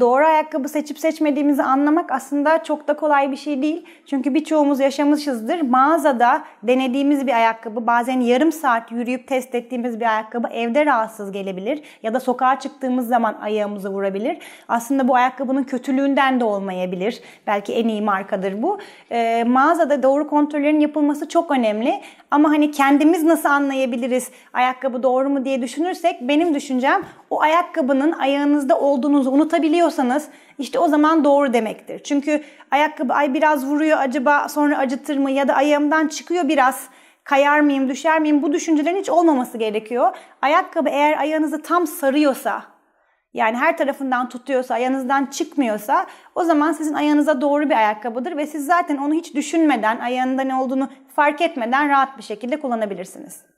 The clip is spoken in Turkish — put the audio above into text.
doğru ayakkabı seçip seçmediğimizi anlamak aslında çok da kolay bir şey değil. Çünkü birçoğumuz yaşamışızdır. Mağazada denediğimiz bir ayakkabı, bazen yarım saat yürüyüp test ettiğimiz bir ayakkabı evde rahatsız gelebilir. Ya da sokağa çıktığımız zaman ayağımızı vurabilir. Aslında bu ayakkabının kötülüğünden de olmayabilir. Belki en iyi markadır bu. E, mağazada doğru kontrollerin yapılması çok önemli. Ama hani kendimiz nasıl anlayabiliriz ayakkabı doğru mu diye düşünürsek benim düşüncem o ayakkabının ayağınızda olduğunuzu unutabiliyorsanız işte o zaman doğru demektir. Çünkü ayakkabı ay biraz vuruyor acaba sonra acıtır mı ya da ayağımdan çıkıyor biraz kayar mıyım düşer miyim bu düşüncelerin hiç olmaması gerekiyor. Ayakkabı eğer ayağınızı tam sarıyorsa yani her tarafından tutuyorsa, ayağınızdan çıkmıyorsa o zaman sizin ayağınıza doğru bir ayakkabıdır ve siz zaten onu hiç düşünmeden, ayağında ne olduğunu fark etmeden rahat bir şekilde kullanabilirsiniz.